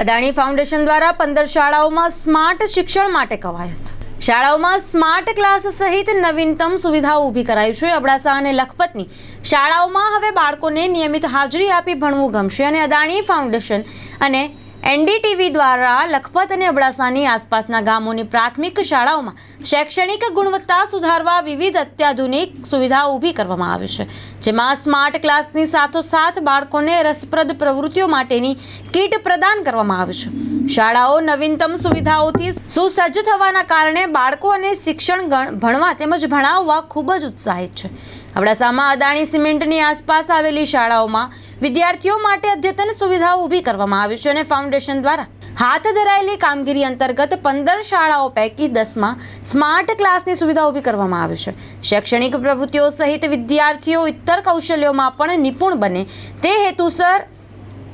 Adani foundation દ્વારા પંદર શાળાઓમાં સ્માર્ટ શિક્ષણ માટે કવાયત. શાળાઓમાં સ્માર્ટ ક્લાસ સહિત નવીનતમ સુવિધાઓ ઊભી કરાઈ છે. અબડાસા અને લખપતની શાળાઓમાં હવે બાળકોને નિયમિત હાજરી આપી ભણવું ગમશે અને અદાણી ફાઉન્ડેશન અને એનડીટીવી દ્વારા લખપત અને અબડાસાની આસપાસના ગામોની પ્રાથમિક શાળાઓમાં શૈક્ષણિક ગુણવત્તા સુધારવા વિવિધ અત્યાધુનિક સુવિધાઓ ઊભી કરવામાં આવી છે, જેમાં સ્માર્ટ ક્લાસની સાથોસાથ બાળકોને રસપ્રદ પ્રવૃત્તિઓ માટેની કીટ પ્રદાન કરવામાં આવી છે. શાળાઓ નવીનતમ સુવિધાઓથી સુસજ્જ થવાના કારણે બાળકો અને શિક્ષણ ગણ- ભણવા તેમજ ભણાવવા ખૂબ જ ઉત્સાહિત છે. અબડાસામાં અદાણી સિમેન્ટની આસપાસ આવેલી શાળાઓમાં વિદ્યાર્થીઓ માટે અદ્યતન સુવિધાઓ ઊભી કરવામાં આવી છે અને ફાઉન્ડેશન દ્વારા હાથ ધરાયેલી કામગીરી અંતર્ગત પંદર શાળાઓ પૈકી દસમાં સ્માર્ટ ક્લાસની સુવિધા ઊભી કરવામાં આવી છે. શૈક્ષણિક પ્રવૃત્તિઓ સહિત વિદ્યાર્થીઓ ઇતર કૌશલ્યોમાં પણ નિપુણ બને તે હેતુસર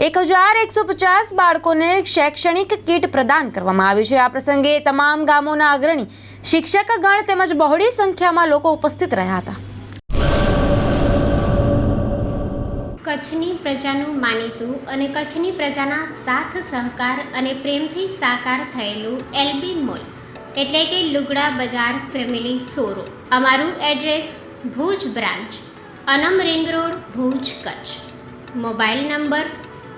એક હજાર એકસો પચાસ બાળકોને શૈક્ષણિક કીટ પ્રદાન કરવામાં આવી છે. આ પ્રસંગે તમામ ગામોના અગ્રણી શિક્ષક ગણ તેમજ બહોળી સંખ્યામાં લોકો ઉપસ્થિત રહ્યા હતા. કચ્છની પ્રજાનું માનીતું અને કચ્છની પ્રજાના સાથ, સહકાર અને પ્રેમથી સાકાર થયેલું એલબી મોલ, એટલે કે લુગડા બજાર ફેમિલી સોરો અમારું address Bhuj branch, Anam ring road, Bhuj Kutch. Mobile number